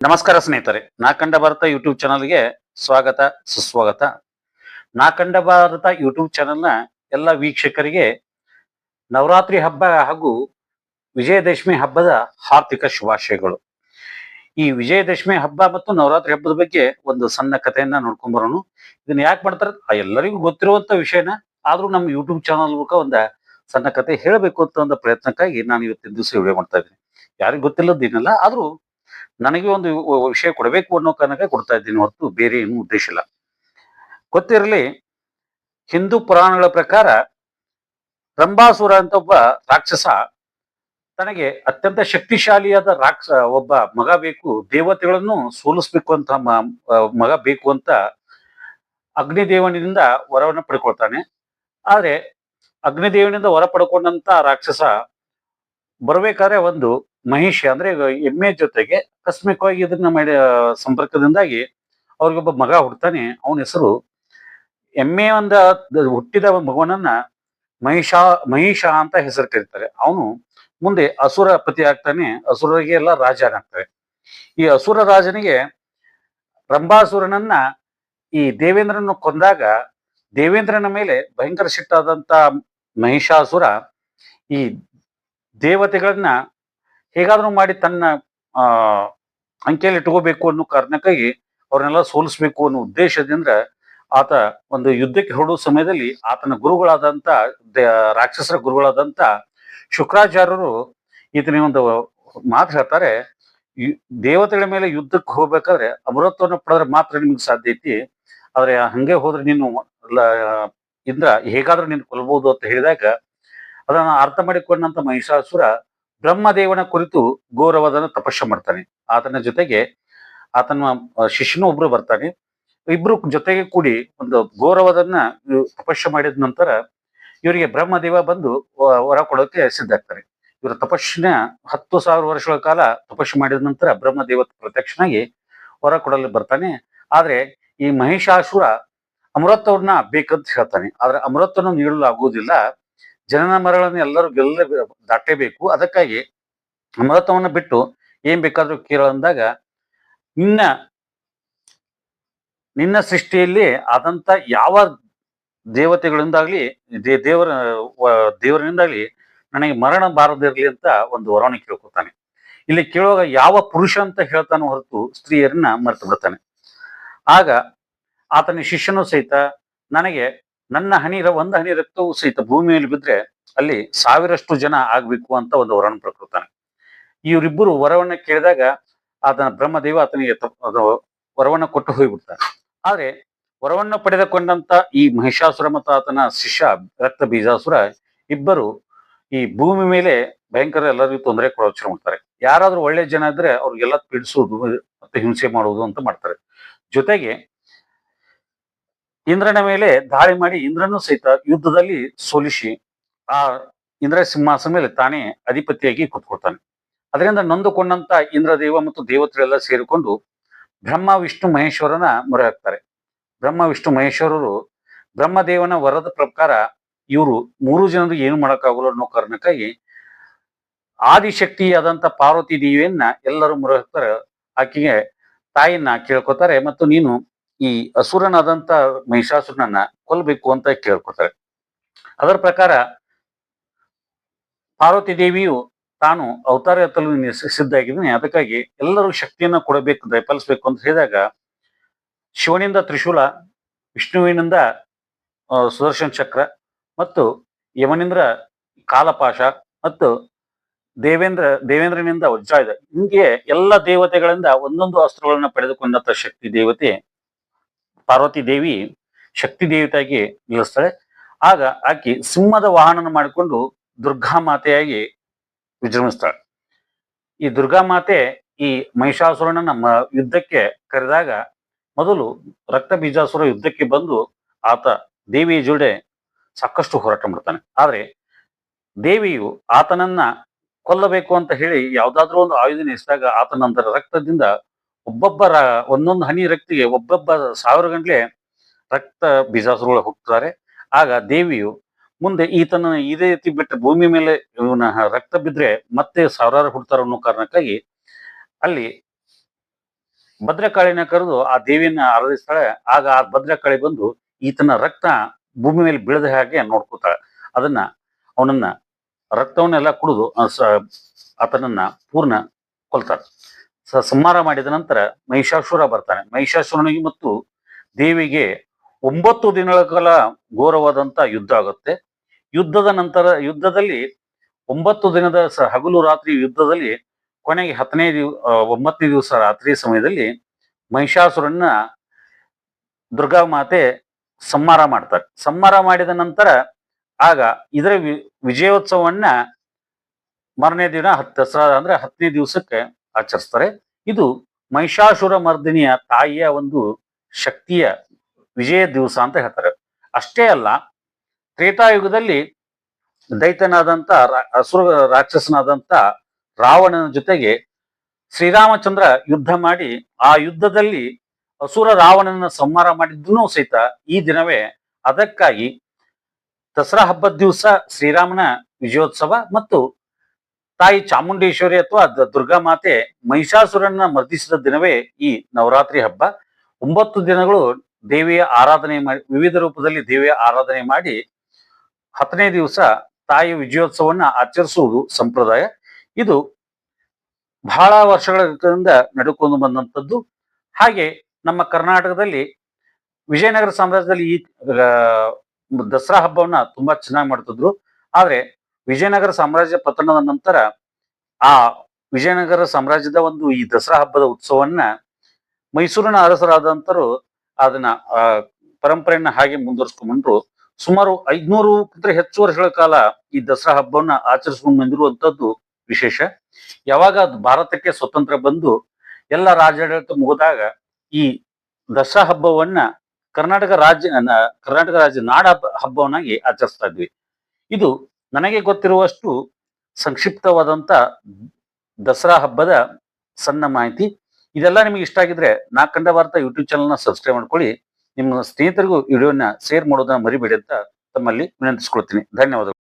ನಮಸ್ಕಾರ ಸ್ನೇಹಿತರೆ ನಾ ಕಂಡ ಭಾರತ ಯೂಟ್ಯೂಬ್ ಚಾನಲ್ಗೆ ಸ್ವಾಗತ, ಸುಸ್ವಾಗತ. ನಾ ಕಂಡ ಭಾರತ ಯೂಟ್ಯೂಬ್ನ ಎಲ್ಲ ವೀಕ್ಷಕರಿಗೆ ನವರಾತ್ರಿ ಹಬ್ಬ ಹಾಗೂ ವಿಜಯದಶಮಿ ಹಬ್ಬದ ಹಾರ್ದಿಕ ಶುಭಾಶಯಗಳು. ಈ ವಿಜಯದಶಮಿ ಹಬ್ಬ ಮತ್ತು ನವರಾತ್ರಿ ಹಬ್ಬದ ಬಗ್ಗೆ ಒಂದು ಸಣ್ಣ ಕಥೆಯನ್ನ ನೋಡ್ಕೊಂಡ್ ಬರೋಣ. ಇದನ್ನ ಯಾಕೆ ಮಾಡ್ತಾರೆ? ಎಲ್ಲರಿಗೂ ಗೊತ್ತಿರುವಂತ ವಿಷಯನ ಆದ್ರೂ ನಮ್ಮ ಯೂಟ್ಯೂಬ್ ಚಾನಲ್ ಮೂಲಕ ಒಂದ ಸಣ್ಣ ಕಥೆ ಹೇಳಬೇಕು ಅಂತ ಒಂದು ಪ್ರಯತ್ನಕ್ಕಾಗಿ ನಾನು ಇವತ್ತಿನ ದಿವಸ ವಿಡಿಯೋ ಮಾಡ್ತಾ ಇದ್ದೀನಿ. ಯಾರಿಗೂ ಗೊತ್ತಿಲ್ಲದೇನಲ್ಲ ಆದ್ರೂ ನನಗೆ ಒಂದು ವಿಷಯ ಕೊಡಬೇಕು ಅನ್ನೋ ಕಾರಣಕ್ಕೆ ಕೊಡ್ತಾ ಇದ್ದೀನಿ, ಹೊರತು ಬೇರೆ ಏನು ಉದ್ದೇಶ ಇಲ್ಲ. ಗೊತ್ತಿರಲಿ, ಹಿಂದೂ ಪುರಾಣಗಳ ಪ್ರಕಾರ ರಂಭಾಸುರ ಅಂತ ಒಬ್ಬ ರಾಕ್ಷಸ ತನಗೆ ಅತ್ಯಂತ ಶಕ್ತಿಶಾಲಿಯಾದ ರಾಕ್ಷ, ಒಬ್ಬ ಮಗ ಬೇಕು, ದೇವತೆಗಳನ್ನು ಸೋಲಿಸ್ಬೇಕು ಅಂತ ಮಗ ಬೇಕು ಅಂತ ಅಗ್ನಿದೇವನಿಂದ ವರವನ್ನು ಪಡ್ಕೊಳ್ತಾನೆ. ಆದ್ರೆ ಅಗ್ನಿದೇವನಿಂದ ವರ ಪಡ್ಕೊಂಡಂತ ರಾಕ್ಷಸ ಬರಬೇಕಾದ್ರೆ ಒಂದು ಮಹಿಷಿ ಅಂದ್ರೆ ಎಮ್ಮೆ ಜೊತೆಗೆ ಆಕಸ್ಮಿಕವಾಗಿ ಇದನ್ನ ಆ, ಸಂಪರ್ಕದಿಂದಾಗಿ ಅವ್ರಿಗೊಬ್ಬ ಮಗ ಹುಡ್ತಾನೆ ಅವನ ಹೆಸರು ಎಮ್ಮೆ ಒಂದ ಹುಟ್ಟಿದ ಮಗುವನನ್ನ ಮಹಿಷ ಮಹಿಷ ಅಂತ ಹೆಸರು ಕರೀತಾರೆ ಅವನು ಮುಂದೆ ಅಸುರ ಪತಿ ಆಗ್ತಾನೆ ಅಸುರರಿಗೆ ಎಲ್ಲ ರಾಜ ಆಗ್ತಾರೆ ಈ ಅಸುರ ರಾಜನಿಗೆ ರಂಭಾಸುರನನ್ನ ಈ ದೇವೇಂದ್ರನ ಕೊಂದಾಗ ದೇವೇಂದ್ರನ ಮೇಲೆ ಭಯಂಕರ ಸಿಟ್ಟಾದಂತ ಮಹಿಷಾಸುರ ಈ ದೇವತೆಗಳನ್ನ ಹೇಗಾದ್ರೂ ಮಾಡಿ ತನ್ನ, ಆ, ಅಂಕೆಯಲ್ಲಿ ಇಟ್ಕೋಬೇಕು ಅನ್ನೋ ಕಾರಣಕ್ಕಾಗಿ ಅವ್ರನ್ನೆಲ್ಲ ಸೋಲಿಸ್ಬೇಕು ಅನ್ನೋ ಉದ್ದೇಶದಿಂದ ಆತ ಒಂದು ಯುದ್ಧಕ್ಕೆ ಹೊರಡುವ ಸಮಯದಲ್ಲಿ ಆತನ ಗುರುಗಳಾದಂತ ರಾಕ್ಷಸರ ಗುರುಗಳಾದಂತ ಶುಕ್ರಾಚಾರ್ಯರು ಈತನ ಒಂದು ಮಾತು ಹೇಳ್ತಾರೆ ದೇವತೆಗಳ ಮೇಲೆ ಯುದ್ಧಕ್ಕೆ ಹೋಗ್ಬೇಕಾದ್ರೆ ಅಮೃತವನ್ನು ಪಡೆದ್ರೆ ಮಾತ್ರ ನಿಮ್ಗೆ ಸಾಧ್ಯ ಐತಿ. ಆದ್ರೆ ಹಂಗೆ ಹೋದ್ರೆ ನೀನು ಇಂದ್ರ ಹೇಗಾದ್ರೂ ನೀನು ಕೊಲ್ಬಹುದು ಅಂತ ಹೇಳಿದಾಗ ಅದನ್ನ ಅರ್ಥ ಮಾಡಿಕೊಂಡಂತ ಮಹಿಷಾಸುರ ಬ್ರಹ್ಮದೇವನ ಕುರಿತು ಗೌರವದನ್ನು ತಪಸ್ಸು ಮಾಡ್ತಾನೆ. ಆತನ ಜೊತೆಗೆ ಆತನ ಶಿಷ್ಯನು ಒಬ್ರು ಬರ್ತಾನೆ. ಇಬ್ರು ಜೊತೆಗೆ ಕೂಡಿ ಒಂದು ಗೌರವದನ್ನ ತಪಸ್ಸು ಮಾಡಿದ ನಂತರ ಇವರಿಗೆ ಬ್ರಹ್ಮದೇವ ಬಂದು ಹೊರ ಕೊಡೋಕೆ ಸಿದ್ಧ ಸಿದ್ಧಾಗ್ತಾರೆ ಇವರ ತಪಸ್ಸಿನ ಹತ್ತು ಸಾವಿರ ವರ್ಷಗಳ ಕಾಲ ತಪಸ್ಸು ಮಾಡಿದ ನಂತರ ಬ್ರಹ್ಮದೇವ ಪ್ರತ್ಯಕ್ಷನಾಗಿ ಹೊರ ಕೊಡಲು ಬರ್ತಾನೆ. ಆದ್ರೆ ಈ ಮಹಿಷಾಸುರ ಅಮೃತವನ್ನ ಬೇಕಂತ ಹೇಳ್ತಾನೆ. ಆದ್ರೆ ಅಮೃತವನ್ನು ನೀಡಲು ಆಗುವುದಿಲ್ಲ ಜನನ ಮರಗಳನ್ನು ಎಲ್ಲರೂ ಗೆಲ್ಲ ದಾಟೇಬೇಕು. ಅದಕ್ಕಾಗಿ ಮಹತ್ವವನ್ನ ಬಿಟ್ಟು ಏನ್ ಬೇಕಾದ್ರೂ ಕೇಳ ಅಂದಾಗ ನಿನ್ನ ನಿನ್ನ ಸೃಷ್ಟಿಯಲ್ಲಿ ಆದಂತ ಯಾವ ದೇವತೆಗಳಿಂದಾಗ್ಲಿ ದೇವರ ದೇವರಿಂದಾಗ್ಲಿ ನನಗೆ ಮರಣ ಬಾರದಿರ್ಲಿ ಅಂತ ಒಂದು ವರವನ್ನು ಕೇಳ್ಕೊತಾನೆ. ಇಲ್ಲಿ ಕೇಳುವಾಗ ಯಾವ ಪುರುಷ ಅಂತ ಹೇಳ್ತಾನೆ ಹೊರತು ಸ್ತ್ರೀಯರನ್ನ ಮರೆತು ಬಿಡ್ತಾನೆ. ಆಗ ಆತನ ಶಿಷ್ಯನು ಸಹಿತ ನನಗೆ ನನ್ನ ಹನಿ ರ- ಒಂದು ಹನಿ ರಕ್ತವು ಸಹಿತ ಭೂಮಿಯಲ್ಲಿ ಬಿದ್ರೆ ಅಲ್ಲಿ ಸಾವಿರಷ್ಟು ಜನ ಆಗ್ಬೇಕು ಅಂತ ಒಂದು ವರವನ್ನು ಪ್ರಕೃತಾನೆ. ಇವರಿಬ್ಬರು ವರವನ್ನ ಕೇಳಿದಾಗ ಆತನ ಬ್ರಹ್ಮದೇವ ಆತನಿಗೆ ವರವನ್ನ ಕೊಟ್ಟು ಹೋಗಿಬಿಡ್ತಾನೆ ಆದ್ರೆ ವರವನ್ನ ಪಡೆದುಕೊಂಡಂತ ಈ ಮಹಿಷಾಸುರ ಮತ್ತು ಆತನ ಶಿಷ್ಯ ರಕ್ತ ಬೀಜಾಸುರ ಇಬ್ಬರು ಈ ಭೂಮಿ ಮೇಲೆ ಭಯಂಕರ ಎಲ್ಲರಿಗೂ ತೊಂದರೆ ಕೊಡೋ ಶುರು ಮಾಡ್ತಾರೆ. ಯಾರಾದ್ರೂ ಒಳ್ಳೆ ಜನ ಇದ್ರೆ ಅವ್ರಿಗೆಲ್ಲ ಪೀಡಿಸೋದು ಮತ್ತೆ ಹಿಂಸೆ ಮಾಡುವುದು ಅಂತ ಮಾಡ್ತಾರೆ. ಜೊತೆಗೆ ಇಂದ್ರನ ಮೇಲೆ ದಾಳಿ ಮಾಡಿ ಇಂದ್ರನು ಸಹಿತ ಯುದ್ಧದಲ್ಲಿ ಸೋಲಿಸಿ ಆ ಇಂದ್ರ ಸಿಂಹಾಸನ ಮೇಲೆ ತಾನೇ ಅಧಿಪತಿಯಾಗಿ ಕೂತ್ಕೊಳ್ತಾನೆ. ಅದರಿಂದ ನೊಂದುಕೊಂಡಂತ ಇಂದ್ರದೇವ ಮತ್ತು ದೇವತೆಗಳೆಲ್ಲ ಸೇರಿಕೊಂಡು ಬ್ರಹ್ಮ, ವಿಷ್ಣು, ಮಹೇಶ್ವರನ ಮೊರೆ ಹಾಕ್ತಾರೆ. ಬ್ರಹ್ಮ, ವಿಷ್ಣು, ಮಹೇಶ್ವರರು ಬ್ರಹ್ಮದೇವನ ವರದ ಪ್ರಕಾರ ಇವರು ಮೂರು ಜನರು ಏನು ಮಾಡೋಕ್ಕಾಗಲ್ಲ ಅನ್ನೋ ಕಾರಣಕ್ಕಾಗಿ ಆದಿಶಕ್ತಿಯಾದಂತ ಪಾರ್ವತಿ ದೇವಿಯನ್ನ ಎಲ್ಲರೂ ಮೊರೆ ಹಾಕ್ತಾರೆ. ಆಕೆಗೆ ತಾಯಿಯನ್ನ ಕೇಳ್ಕೊತಾರೆ ಮತ್ತು ನೀನು ಈ ಅಸುರನಾದಂತ ಮಹಿಷಾಸುರನನ್ನ ಕೊಲ್ಬೇಕು ಅಂತ ಕೇಳ್ಕೊತಾರೆ. ಅದರ ಪ್ರಕಾರ ಪಾರ್ವತಿ ದೇವಿಯು ತಾನು ಅವತಾರ ಎತ್ತಲು ಸಿದ್ಧಾಗಿದ್ದೀನಿ ಅದಕ್ಕಾಗಿ ಎಲ್ಲರೂ ಶಕ್ತಿಯನ್ನ ಕೊಡಬೇಕು, ದಯಪಾಲಿಸ್ಬೇಕು ಅಂತ ಹೇಳಿದಾಗ ಶಿವನಿಂದ ತ್ರಿಶೂಲ, ವಿಷ್ಣುವಿನಿಂದ ಸುದರ್ಶನ ಚಕ್ರ ಮತ್ತು ಯಮನಿಂದ್ರ ಕಾಲಪಾಶ ಮತ್ತು ದೇವೇಂದ್ರ, ದೇವೇಂದ್ರನಿಂದ ವಜ್ರಾಯುಧ. ಹಿಂಗೆ ಎಲ್ಲ ದೇವತೆಗಳಿಂದ ಒಂದೊಂದು ಅಸ್ತ್ರಗಳನ್ನ ಪಡೆದುಕೊಂಡಂತ ಶಕ್ತಿ, ದೇವತೆ ಪಾರ್ವತಿ ದೇವಿ ಶಕ್ತಿ ದೇವತೆಯಾಗಿ ನಿಲ್ಲಿಸ್ತಾಳೆ. ಆಗ ಆಕೆ ಸಿಂಹದ ವಾಹನ ಮಾಡಿಕೊಂಡು ದುರ್ಗಾ ಮಾತೆಯಾಗಿ ವಿಜೃಂಭಿಸ್ತಾಳೆ. ಈ ದುರ್ಗಾ ಮಾತೆ ಈ ಮಹಿಷಾಸುರನ ನಮ್ಮ ಯುದ್ಧಕ್ಕೆ ಕರೆದಾಗ ಮೊದಲು ರಕ್ತ ಬೀಜಾಸುರ ಯುದ್ಧಕ್ಕೆ ಬಂದು ಆತ ದೇವಿಯ ಜೋಡೆ ಸಾಕಷ್ಟು ಹೋರಾಟ ಮಾಡ್ತಾನೆ. ಆದ್ರೆ ದೇವಿಯು ಆತನನ್ನ ಕೊಲ್ಲಬೇಕು ಅಂತ ಹೇಳಿ ಯಾವ್ದಾದ್ರೂ ಒಂದು ಆಯುಧನ ಇಸಿದಾಗ ಆತನ ನಂತರ ರಕ್ತದಿಂದ ಒಬ್ಬೊಬ್ಬ ಒಂದೊಂದು ಹನಿ ರಕ್ತಿಗೆ ಒಬ್ಬೊಬ್ಬ ಸಾವಿರ ಗಂಟ್ಲೆ ರಕ್ತ ಬೀಜಾಸುರಗಳು ಹೋಗ್ತಾರೆ. ಆಗ ದೇವಿಯು ಮುಂದೆ ಈತನ ಇದೇ ರೀತಿ ಬಿಟ್ಟ ಭೂಮಿ ಮೇಲೆ ಇವನ ರಕ್ತ ಬಿದ್ರೆ ಮತ್ತೆ ಸಾವಿರಾರು ಹುಡ್ತಾರ ಅನ್ನೋ ಕಾರಣಕ್ಕಾಗಿ ಅಲ್ಲಿ ಭದ್ರಕಾಳಿನ ಕರೆದು ಆ ದೇವಿಯನ್ನ ಆರಾಧಿಸ್ತಾಳೆ. ಆಗ ಆ ಭದ್ರಕಾಳಿ ಬಂದು ಈತನ ರಕ್ತ ಭೂಮಿ ಮೇಲೆ ಬೀಳದ ಹಾಗೆ ನೋಡ್ಕೋತಾಳೆ. ಅದನ್ನ ಅವನನ್ನ ರಕ್ತವನ್ನೆಲ್ಲ ಕುಡಿದು ಆತನನ್ನ ಪೂರ್ಣ ಕೊಲ್ತಾರೆ ಸಂಹಾರ ಮಾಡಿದ ನಂತರ ಮಹಿಷಾಸುರ ಬರ್ತಾನೆ. ಮಹಿಷಾಸುರನಿಗೆ ಮತ್ತು ದೇವಿಗೆ ಒಂಬತ್ತು ದಿನಗಳ ಕಾಲ ಘೋರವಾದಂತ ಯುದ್ಧ ಆಗುತ್ತೆ. ಯುದ್ಧದ ನಂತರ, ಯುದ್ಧದಲ್ಲಿ ಒಂಬತ್ತು ದಿನದ ಹಗಲು ರಾತ್ರಿ ಯುದ್ಧದಲ್ಲಿ ಕೊನೆಗೆ ಹತ್ತನೇ ದಿವ್ ಒಂಬತ್ತನೇ ದಿವಸ ರಾತ್ರಿ ಸಮಯದಲ್ಲಿ ಮಹಿಷಾಸುರನ್ನ ದುರ್ಗಾ ಮಾತೆ ಸಂಹಾರ ಮಾಡ್ತಾರೆ. ಸಂಹಾರ ಮಾಡಿದ ನಂತರ ಆಗ ಇದರ ವಿಜಯೋತ್ಸವವನ್ನ ಮಾರನೇ ದಿನ ಹತ್ತು ದಸರಾ ಅಂದ್ರೆ ಹತ್ತನೇ ದಿವಸಕ್ಕೆ ಆಚರಿಸ್ತಾರೆ. ಇದು ಮಹಿಷಾಸುರ ಮರ್ದಿನಿಯ ತಾಯಿಯ ಒಂದು ಶಕ್ತಿಯ ವಿಜಯ ದಿವಸ ಅಂತ ಹೇಳ್ತಾರೆ. ಅಷ್ಟೇ ಅಲ್ಲ, ತ್ರೇತಾಯುಗದಲ್ಲಿ ದೈತನಾದಂತ ಅಸುರ ರಾಕ್ಷಸನಾದಂತ ರಾವಣನ ಜೊತೆಗೆ ಶ್ರೀರಾಮಚಂದ್ರ ಯುದ್ಧ ಮಾಡಿ, ಆ ಯುದ್ಧದಲ್ಲಿ ಅಸುರ ರಾವಣನ ಸಂಹಾರ ಮಾಡಿದ್ದೂ ಸಹಿತ ಈ ದಿನವೇ ಅದಕ್ಕಾಗಿ ದಸರಾ ಹಬ್ಬದ ದಿವಸ ಶ್ರೀರಾಮನ ವಿಜಯೋತ್ಸವ ಮತ್ತು ತಾಯಿ ಚಾಮುಂಡೇಶ್ವರಿ ಅಥವಾ ದುರ್ಗಾ ಮಾತೆ ಮಹಿಷಾಸುರನ್ನ ಮರ್ದಿಸಿದ ದಿನವೇ ಈ ನವರಾತ್ರಿ ಹಬ್ಬ. ಒಂಬತ್ತು ದಿನಗಳು ದೇವಿಯ ಆರಾಧನೆ ಮಾಡಿ, ವಿವಿಧ ರೂಪದಲ್ಲಿ ದೇವಿಯ ಆರಾಧನೆ ಮಾಡಿ ಹತ್ತನೇ ದಿವಸ ತಾಯಿ ವಿಜಯೋತ್ಸವವನ್ನು ಆಚರಿಸುವುದು ಸಂಪ್ರದಾಯ. ಇದು ಬಹಳ ವರ್ಷಗಳಿಂದ ನಡ್ಕೊಂಡು ಬಂದಂಥದ್ದು ಹಾಗೆ ನಮ್ಮ ಕರ್ನಾಟಕದಲ್ಲಿ ವಿಜಯನಗರ ಸಾಮ್ರಾಜ್ಯದಲ್ಲಿ ಈ ದಸರಾ ಹಬ್ಬವನ್ನ ತುಂಬಾ ಚೆನ್ನಾಗಿ ಮಾಡ್ತಿದ್ರು. ಆದ್ರೆ ವಿಜಯನಗರ ಸಾಮ್ರಾಜ್ಯ ಪತನದ ನಂತರ ಆ ವಿಜಯನಗರ ಸಾಮ್ರಾಜ್ಯದ ಒಂದು ಈ ದಸರಾ ಹಬ್ಬದ ಉತ್ಸವವನ್ನ ಮೈಸೂರಿನ ಅರಸರಾದಂತರು ಅದನ್ನ, ಆ, ಪರಂಪರೆಯನ್ನ ಹಾಗೆ ಮುಂದುವರಿಸ್ಕೊಂಡ್ರು ಸುಮಾರು ಐದ್ನೂರಕ್ಕಿಂತ ಹೆಚ್ಚು ವರ್ಷಗಳ ಕಾಲ ಈ ದಸರಾ ಹಬ್ಬವನ್ನ ಆಚರಿಸ್ಕೊಂಡು ಬಂದಿರುವಂತದ್ದು ವಿಶೇಷ. ಯಾವಾಗ ಭಾರತಕ್ಕೆ ಸ್ವತಂತ್ರ ಬಂದು ಎಲ್ಲ ರಾಜ್ಯಾಡಳಿತ ಮುಗಿದಾಗ ಈ ದಸರಾ ಹಬ್ಬವನ್ನ ಕರ್ನಾಟಕ ರಾಜ್ಯ ಕರ್ನಾಟಕ ರಾಜ್ಯ ನಾಡ ಹಬ್ಬ, ಹಬ್ಬವನ್ನಾಗಿ ಆಚರಿಸ್ತಾ ಇದ್ವಿ. ಇದು ನನಗೆ ಗೊತ್ತಿರುವಷ್ಟು ಸಂಕ್ಷಿಪ್ತವಾದಂತ ದಸರಾ ಹಬ್ಬದ ಸಣ್ಣ ಮಾಹಿತಿ. ಇದೆಲ್ಲ ನಿಮಗೆ ಇಷ್ಟ ಆಗಿದ್ರೆ ನಾ ಕಂಡ ವಾರ್ತಾ ಯೂಟ್ಯೂಬ್ ಚಾನಲ್ನ ಸಬ್ಸ್ಕ್ರೈಬ್ ಮಾಡ್ಕೊಳ್ಳಿ. ನಿಮ್ಮ ಸ್ನೇಹಿತರಿಗೂ ವಿಡಿಯೋನ ಶೇರ್ ಮಾಡೋದನ್ನ ಮರಿಬೇಡಿ ಅಂತ ತಮ್ಮಲ್ಲಿ ವಿನಂತಿಸ್ಕೊಳ್ತೀನಿ. ಧನ್ಯವಾದಗಳು.